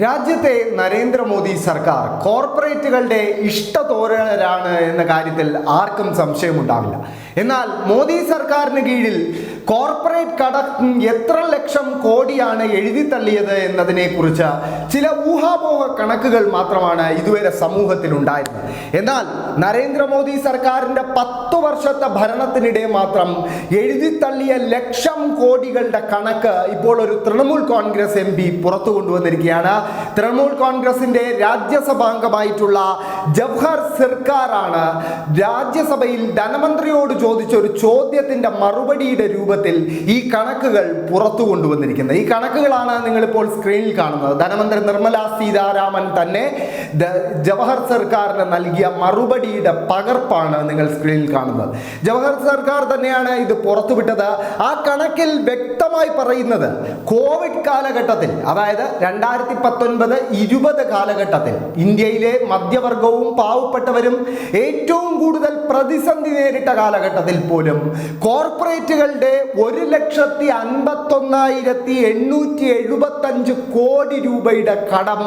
രാജ്യത്തെ നരേന്ദ്രമോദി സർക്കാർ കോർപ്പറേറ്റുകളുടെ ഇഷ്ടതോരരാണ് എന്ന കാര്യത്തിൽ ആർക്കും സംശയമുണ്ടാവില്ല. എന്നാൽ മോദി സർക്കാരിന് കീഴിൽ കോർപ്പറേറ്റ് കട എത്ര ലക്ഷം കോടിയാണ് എഴുതി തള്ളിയത് എന്നതിനെ കുറിച്ച് ചില ഊഹാപോഹ കണക്കുകൾ മാത്രമാണ് ഇതുവരെ സമൂഹത്തിൽ ഉണ്ടായിരുന്നത് എന്നാൽ നരേന്ദ്രമോദി സർക്കാരിന്റെ പത്തു വർഷത്തെ ഭരണത്തിനിടെ മാത്രം എഴുതി തള്ളിയ ലക്ഷം കോടികളുടെ കണക്ക് ഇപ്പോൾ ഒരു തൃണമൂൽ കോൺഗ്രസ് എം പി പുറത്തു കൊണ്ടുവന്നിരിക്കുകയാണ്. തൃണമൂൽ കോൺഗ്രസിന്റെ രാജ്യസഭാംഗമായിട്ടുള്ള ജവഹർ സർക്കാർ ആണ് രാജ്യസഭയിൽ ധനമന്ത്രിയോട് ചോദിച്ച ഒരു ചോദ്യത്തിന്റെ മറുപടിയുടെ രൂപത്തിൽ ഈ കണക്കുകൾ പുറത്തു കൊണ്ടുവന്നിരിക്കുന്നത്. ഈ കണക്കുകളാണ് നിങ്ങളിപ്പോൾ സ്ക്രീനിൽ കാണുന്നത്. ധനമന്ത്രി നിർമ്മല സീതാരാമൻ തന്നെ ജവഹർ സർക്കാരിന് നൽകിയ മറുപടിയുടെ പകർപ്പാണ് നിങ്ങൾ സ്ക്രീനിൽ കാണുന്നത്. ജവഹർ സർക്കാർ തന്നെയാണ് ഇത് പുറത്തുവിട്ടത്. ആ കണക്കിൽ വ്യക്തമായി പറയുന്നത് കോവിഡ് കാലഘട്ടത്തിൽ അതായത് രണ്ടായിരത്തി പത്തൊൻപത് ഇരുപത് കാലഘട്ടത്തിൽ ഇന്ത്യയിലെ മധ്യവർഗവും പാവപ്പെട്ടവരും ഏറ്റവും കൂടുതൽ പ്രതിസന്ധി നേരിട്ട കാലഘട്ടത്തിൽ പോലും കോർപ്പറേറ്റുകളുടെ ഒരു ലക്ഷത്തി അൻപത്തൊന്നായിരത്തി എണ്ണൂറ്റി എഴുപത്തഞ്ച് കോടി രൂപയുടെ കടം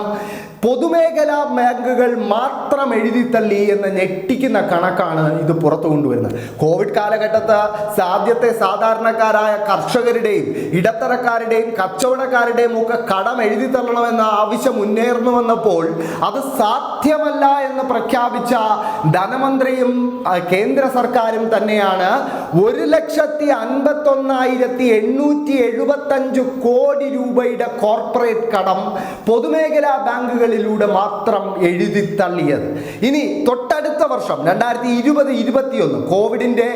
പൊതുമേഖലാ ബാങ്കുകൾ മാത്രം എഴുതി തള്ളി എന്ന് ഞെട്ടിക്കുന്ന കണക്കാണ് ഇത് പുറത്തു കൊണ്ടുവരുന്നത്. കോവിഡ് കാലഘട്ടത്ത് സാധ്യത്തെ സാധാരണക്കാരായ കർഷകരുടെയും ഇടത്തരക്കാരുടെയും കച്ചവടക്കാരുടെയും ഒക്കെ കടം എഴുതി തള്ളണമെന്ന ആവശ്യം മുന്നേറുന്നു വന്നപ്പോൾ അത് സാധ്യമല്ല എന്ന് പ്രഖ്യാപിച്ച ധനമന്ത്രിയും കേന്ദ്ര സർക്കാരും തന്നെയാണ് ഒരു ലക്ഷത്തി അൻപത്തൊന്നായിരത്തി എണ്ണൂറ്റി എഴുപത്തഞ്ച് കോടി രൂപയുടെ കോർപ്പറേറ്റ് കടം പൊതുമേഖലാ ബാങ്കുകളിലൂടെ മാത്രം എഴുതി തള്ളിയത്. ഇനി തൊട്ടടുത്ത വർഷം രണ്ടായിരത്തി ഇരുപത് ഇരുപത്തിയൊന്ന് കോവിഡിന്റെ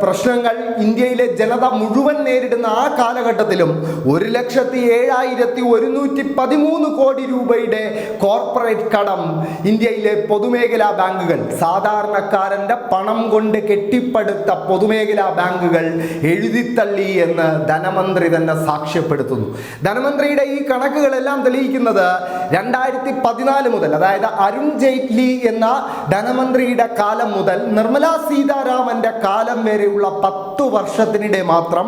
പ്രശ്നങ്ങൾ ഇന്ത്യയിലെ ജനത മുഴുവൻ നേരിടുന്ന ആ കാലഘട്ടത്തിലും ഒരു ലക്ഷത്തി ഏഴായിരത്തി ഒരുന്നൂറ്റി പതിമൂന്ന് കോടി രൂപയുടെ കോർപ്പറേറ്റ് കടം ഇന്ത്യയിലെ പൊതുമേഖലാ ബാങ്കുകൾ സാധാരണക്കാരന്റെ പണം കൊണ്ട് കെട്ടിപ്പടുത്ത പൊതുമേഖലാ ബാങ്കുകൾ എഴുതിത്തള്ളി എന്ന് ധനമന്ത്രി തന്നെ സാക്ഷ്യപ്പെടുത്തുന്നു. ധനമന്ത്രിയുടെ ഈ കണക്കുകളെല്ലാം തെളിയിക്കുന്നത് രണ്ടായിരത്തി പതിനാല് മുതൽ അതായത് അരുൺ ജെയ്റ്റ്ലി എന്ന ധനമന്ത്രിയുടെ കാലം മുതൽ നിർമ്മലാ സീതാരാമന്റെ കാലം വരെയുള്ള പത്തു വർഷത്തിനിടെ മാത്രം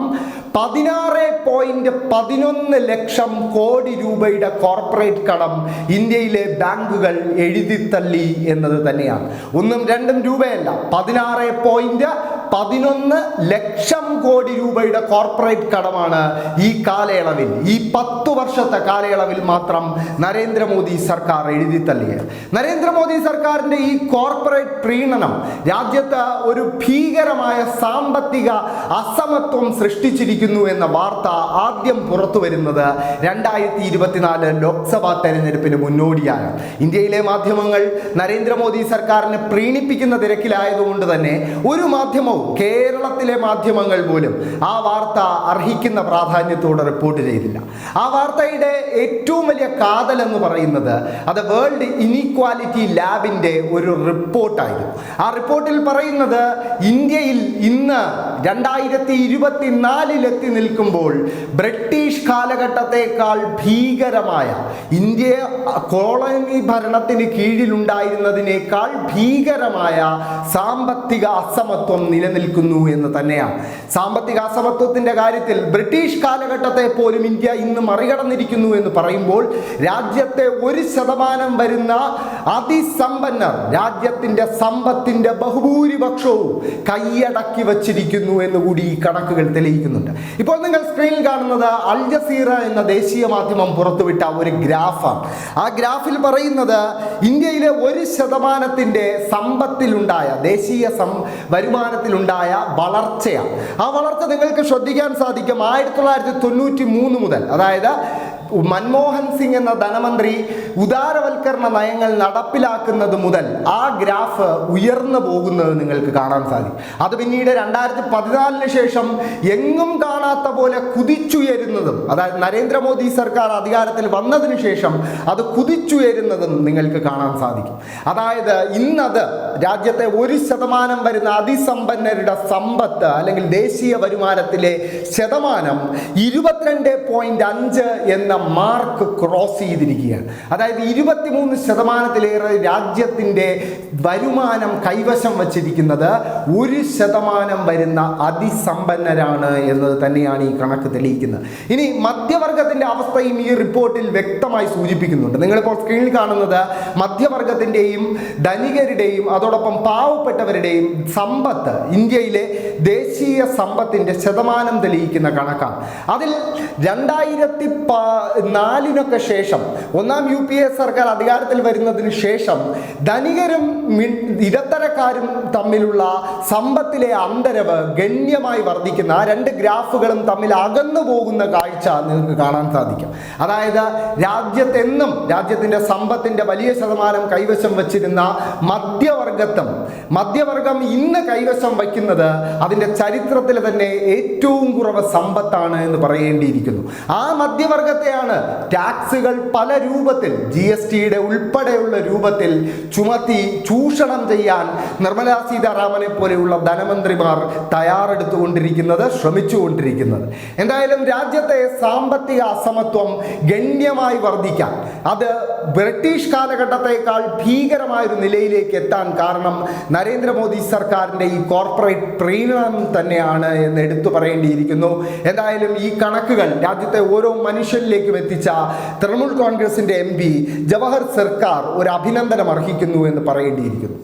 പതിനാറ് പോയിന്റ് പതിനൊന്ന് ലക്ഷം കോടി രൂപയുടെ കോർപ്പറേറ്റ് കടം ഇന്ത്യയിലെ ബാങ്കുകൾ എഴുതിത്തള്ളി എന്നത് തന്നെയാണ്. ഒന്നും രണ്ടും രൂപയല്ല. പതിനാറ് പോയിന്റ് പതിനൊന്ന് ലക്ഷം കോടി രൂപയുടെ കോർപ്പറേറ്റ് കടമാണ് ഈ കാലയളവിൽ ഈ പത്ത് വർഷത്തെ കാലയളവിൽ മാത്രം നരേന്ദ്രമോദി സർക്കാർ എഴുതിത്തള്ളിയത് നരേന്ദ്രമോദി സർക്കാരിന്റെ ഈ കോർപ്പറേറ്റ് പ്രീണനം രാജ്യത്ത് ഒരു ഭീകരമായ സാമ്പത്തിക അസമത്വം സൃഷ്ടിച്ചിരിക്കുന്നു എന്ന വാർത്ത ആദ്യം പുറത്തു വരുന്നത് രണ്ടായിരത്തി ഇരുപത്തിനാല് ലോക്സഭാ തെരഞ്ഞെടുപ്പിന് മുന്നോടിയാണ്. ഇന്ത്യയിലെ മാധ്യമങ്ങൾ നരേന്ദ്രമോദി സർക്കാരിനെ പ്രീണിപ്പിക്കുന്ന തിരക്കിലായതുകൊണ്ട് തന്നെ ഒരു മാധ്യമവും കേരളത്തിലെ മാധ്യമങ്ങൾ പോലും ആ വാർത്ത അർഹിക്കുന്ന പ്രാധാന്യത്തോടെ റിപ്പോർട്ട് ചെയ്തില്ല. ആ വാർത്തയുടെ ഏറ്റവും വലിയ കാതൽ എന്ന് പറയുന്നത് അത് വേൾഡ് ഇനീക്വാലിറ്റി ലാബിന്റെ ഒരു റിപ്പോർട്ടായിരുന്നു. ആ റിപ്പോർട്ടിൽ പറയുന്നത് ഇന്ത്യയിൽ ഇന്ന് രണ്ടായിരത്തി ഇരുപത്തിനാലിലെത്തി നിൽക്കുമ്പോൾ ബ്രിട്ടീഷ് കാലഘട്ടത്തെക്കാൾ ഭീകരമായ ഇന്ത്യ കോളനി ഭരണത്തിന് കീഴിലുണ്ടായിരുന്നതിനേക്കാൾ ഭീകരമായ സാമ്പത്തിക അസമത്വം നിലനിൽക്കുന്നു എന്ന് തന്നെയാണ്. സാമ്പത്തിക അസമത്വത്തിന്റെ കാര്യത്തിൽ ബ്രിട്ടീഷ് കാലഘട്ടത്തെ പോലും ഇന്ത്യ ഇന്ന് മറികടന്നിരിക്കുന്നു എന്ന് പറയുമ്പോൾ രാജ്യത്തെ ഒരു ശതമാനം വരുന്ന അതിസമ്പന്നർ രാജ്യത്തിന്റെ സമ്പത്തിന്റെ ബഹുഭൂരിപക്ഷവും കൈയടക്കി വച്ചിരിക്കുന്നു എന്ന് കൂടി ഈ കണക്കുകൾ തെളിയിക്കുന്നുണ്ട്. ഇപ്പോൾ നിങ്ങൾ സ്ക്രീനിൽ കാണുന്നത് അൽ ജസീറ എന്ന ദേശീയ മാധ്യമം പുറത്തുവിട്ട ഒരു ഗ്രാഫാണ്. ആ ഗ്രാഫിൽ പറയുന്നത് ഇന്ത്യയിലെ ഒരു ശതമാനത്തിന്റെ സമ്പത്തിലുണ്ടായ ദേശീയ സം വരുമാനത്തിലുണ്ടായ വളർച്ചയാണ്. ആ വളർച്ച നിങ്ങൾക്ക് ശ്രദ്ധിക്കാൻ സാധിക്കും ആയിരത്തി തൊള്ളായിരത്തി തൊണ്ണൂറ്റി മൂന്ന് മുതൽ. അതായത് മൻമോഹൻ സിംഗ് എന്ന ധനമന്ത്രി ഉദാരവൽക്കരണ നയങ്ങൾ നടപ്പിലാക്കുന്നത് മുതൽ ആ ഗ്രാഫ് ഉയർന്നു പോകുന്നത് നിങ്ങൾക്ക് കാണാൻ സാധിക്കും. അത് പിന്നീട് രണ്ടായിരത്തി പതിനാലിന് ശേഷം എങ്ങും കാണാത്ത പോലെ കുതിച്ചുയരുന്നതും അതായത് നരേന്ദ്രമോദി സർക്കാർ അധികാരത്തിൽ വന്നതിന് ശേഷം അത് കുതിച്ചുയരുന്നതും നിങ്ങൾക്ക് കാണാൻ സാധിക്കും. അതായത് ഇന്നത് രാജ്യത്തെ ഒരു ശതമാനം വരുന്ന അതിസമ്പന്നരുടെ സമ്പത്ത് അല്ലെങ്കിൽ ദേശീയ വരുമാനത്തിലെ ശതമാനം ഇരുപത്തിരണ്ട് പോയിന്റ് അഞ്ച് എന്ന മാർക്ക് ക്രോസ് ചെയ്തിരിക്കുകയാണ്. അതായത് ഇരുപത്തിമൂന്ന് ശതമാനത്തിലേറെ രാജ്യത്തിന്റെ വരുമാനം കൈവശം വച്ചിരിക്കുന്നത് ഒരു ശതമാനം വരുന്ന അതിസമ്പന്നരാണ് എന്നത് തന്നെയാണ് ഈ കണക്ക് തെളിയിക്കുന്നത്. ഇനി മധ്യവർഗത്തിന്റെ അവസ്ഥയും ഈ റിപ്പോർട്ടിൽ വ്യക്തമായി സൂചിപ്പിക്കുന്നുണ്ട്. നിങ്ങളിപ്പോൾ സ്ക്രീനിൽ കാണുന്നത് മധ്യവർഗത്തിന്റെയും ധനികരുടെയും അതോടൊപ്പം പാവപ്പെട്ടവരുടെയും സമ്പത്ത് ഇന്ത്യയിലെ ദേശീയ സമ്പത്തിന്റെ ശതമാനം തെളിയിക്കുന്ന കണക്കാണ്. അതിൽ രണ്ടായിരത്തി നാലിനൊക്കെ ശേഷം ഒന്നാം യു പി എ സർക്കാർ അധികാരത്തിൽ വരുന്നതിന് ശേഷം ധനികരും ഇടത്തരക്കാരും തമ്മിലുള്ള സമ്പത്തിലെ അന്തരവ് ഗണ്യമായി വർദ്ധിക്കുന്ന ആ രണ്ട് ഗ്രാഫുകളും തമ്മിൽ അകന്നു പോകുന്ന കാഴ്ച നിങ്ങൾക്ക് കാണാൻ സാധിക്കും. അതായത് രാജ്യത്തെന്നും രാജ്യത്തിന്റെ സമ്പത്തിന്റെ വലിയ ശതമാനം കൈവശം വച്ചിരുന്ന മധ്യവർഗത്വം മധ്യവർഗം ഇന്ന് കൈവശം വയ്ക്കുന്നത് അതിന്റെ ചരിത്രത്തിൽ തന്നെ ഏറ്റവും കുറവ് സമ്പത്താണ് എന്ന് പറയേണ്ടിയിരിക്കുന്നു. ആ മധ്യവർഗത്തെയാണ് ടാക്സുകൾ പല രൂപത്തിൽ ജി എസ് ടിയുടെ ഉൾപ്പെടെയുള്ള രൂപത്തിൽ ചുമത്തി ചൂഷണം ചെയ്യാൻ നിർമ്മലാ സീതാരാമനെ പോലെയുള്ള ധനമന്ത്രിമാർ തയ്യാറെടുത്തുകൊണ്ടിരിക്കുന്നത് ശ്രമിച്ചുകൊണ്ടിരിക്കുന്നത്? എന്തായാലും രാജ്യത്തെ സാമ്പത്തിക അസമത്വം ഗണ്യമായി വർദ്ധിക്കാൻ അത് ബ്രിട്ടീഷ് കാലഘട്ടത്തേക്കാൾ ഭീകരമായ ഒരു നിലയിലേക്ക് എത്താൻ കാരണം നരേന്ദ്രമോദി സർക്കാരിന്റെ ഈ കോർപ്പറേറ്റ് പ്രീണനം തന്നെയാണ് എന്ന് എടുത്തു പറയേണ്ടിയിരിക്കുന്നു. എന്തായാലും ഈ കണക്കുകൾ രാജ്യത്തെ ഓരോ മനുഷ്യനിലേക്കും എത്തിച്ച തൃണമൂൽ കോൺഗ്രസിന്റെ എം പി ജവഹർ സർക്കാർ ഒരു അഭിനന്ദനം അർഹിക്കുന്നു എന്ന് പറയേണ്ടിയിരിക്കുന്നു.